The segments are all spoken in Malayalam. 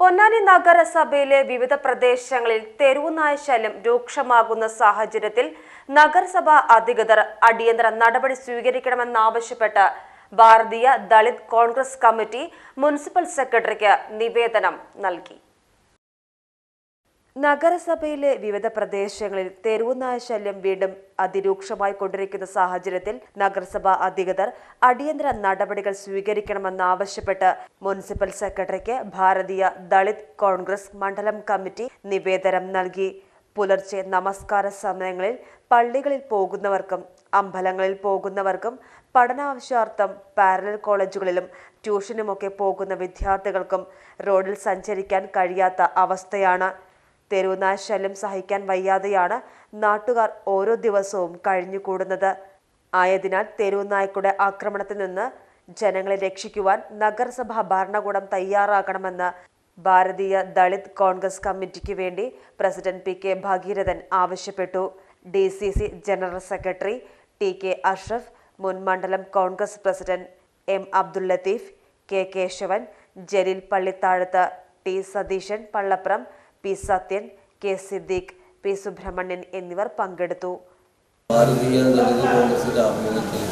പൊന്നാനി നഗരസഭയിലെ വിവിധ പ്രദേശങ്ങളിൽ തെരുവുനായ ശല്യം രൂക്ഷമാകുന്ന സാഹചര്യത്തിൽ നഗരസഭ അധികൃതർ അടിയന്തര നടപടി സ്വീകരിക്കണമെന്നാവശ്യപ്പെട്ട് ഭാരതീയ ദളിത് കോൺഗ്രസ് കമ്മിറ്റി മുനിസിപ്പൽ സെക്രട്ടറിക്ക് നിവേദനം നൽകി. നഗരസഭയിലെ വിവിധ പ്രദേശങ്ങളിൽ തെരുവുനായ ശല്യം വീണ്ടും അതിരൂക്ഷമായി കൊണ്ടിരിക്കുന്ന സാഹചര്യത്തിൽ നഗരസഭാ അധികൃതർ അടിയന്തര നടപടികൾ സ്വീകരിക്കണമെന്നാവശ്യപ്പെട്ട് മുനിസിപ്പൽ സെക്രട്ടറിക്ക് ഭാരതീയ ദളിത് കോൺഗ്രസ് മണ്ഡലം കമ്മിറ്റി നിവേദനം നൽകി. പുലർച്ചെ നമസ്കാര സമയങ്ങളിൽ പള്ളികളിൽ പോകുന്നവർക്കും അമ്പലങ്ങളിൽ പോകുന്നവർക്കും പഠനാവശ്യാർത്ഥം പാരലൽ കോളേജുകളിലും ട്യൂഷനുമൊക്കെ പോകുന്ന വിദ്യാർത്ഥികൾക്കും റോഡിൽ സഞ്ചരിക്കാൻ കഴിയാത്ത അവസ്ഥയാണ് തെരുവുനായ ശല്യം സഹിക്കാൻ വയ്യാതെയാണ് നാട്ടുകാർ ഓരോ ദിവസവും കഴിഞ്ഞുകൂടുന്നത്. ആയതിനാൽ തെരുവുനായ്ക്കളുടെ ആക്രമണത്തിൽ നിന്ന് ജനങ്ങളെ രക്ഷിക്കുവാൻ നഗരസഭാ ഭരണകൂടം തയ്യാറാകണമെന്ന് ഭാരതീയ ദളിത് കോൺഗ്രസ് കമ്മിറ്റിക്ക് വേണ്ടി പ്രസിഡന്റ് പി കെ ഭഗീരഥൻ ആവശ്യപ്പെട്ടു. D C C general secretary T K Ashraf മുൻ മണ്ഡലം Congress president M Abdul Latheef K Kesavan Jaleel Pallithazhath T Satheesan Pallapram P Sathyan K Siddique P Subramanian എന്നിവർ പങ്കെടുത്തു. ഭാരതീയ ദളിത് കോൺഗ്രസിന്റെ ആഭിമുഖ്യത്തിൽ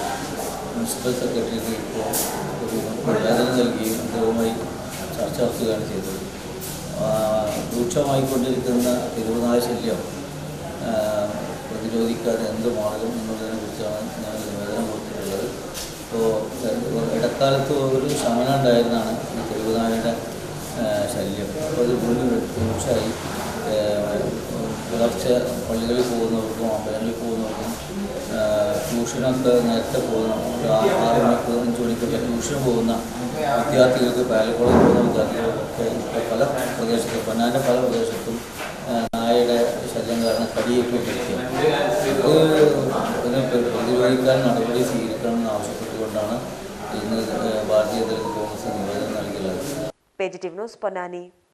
മുനിസിപ്പൽ സെക്രട്ടറിക്ക് ഇപ്പോൾ ഒരു നിവേദനം നൽകുകയും അദ്ദേഹവുമായി ചർച്ച നടത്തുകയാണ് ചെയ്തത്. രൂക്ഷമായിക്കൊണ്ടിരിക്കുന്ന തിരുവനായ ശല്യം പ്രതിരോധിക്കാൻ എന്ത് മാർഗം എന്നുള്ളതിനെ കുറിച്ചാണ് ഞാൻ നിവേദനം കൊടുത്തിട്ടുള്ളത്. ഇപ്പോൾ ഇടക്കാലത്ത് ഒരു ശമനം ഉണ്ടായിരുന്നാണ് തിരുവനായുടെ ശല്യം. വീണ്ടും രൂക്ഷമായി ആ, പുലർച്ചെ പള്ളികളിൽ പോകുന്നവർക്കും അമ്പലങ്ങളിൽ പോകുന്നവർക്കും ട്യൂഷനൊക്കെ നേരത്തെ പോകുന്ന ഒരു ആറ് മണിക്ക് അഞ്ച് മണിക്കൊക്കെ ട്യൂഷൻ പോകുന്ന വിദ്യാർത്ഥികൾക്ക് പാലക്കോളം പോകുന്ന വിദ്യാർത്ഥികൾക്കൊക്കെ പല പ്രദേശത്തും പൊന്നാന്റെ പല പ്രദേശത്തും നായയുടെ ശല്യം കാരണം കടിയേറ്റിരിക്കുകയാണ് ഇത് ഇതിനെ പ്ര- പ്രതിരോധിക്കാൻ നടപടി സ്വീകരിക്കണമെന്ന് ആവശ്യപ്പെട്ടുകൊണ്ടാണ് ഇന്ന് ഭാരതീയ ദളിത് കോൺഗ്രസ് നിവേദനം നൽകിയുള്ളത്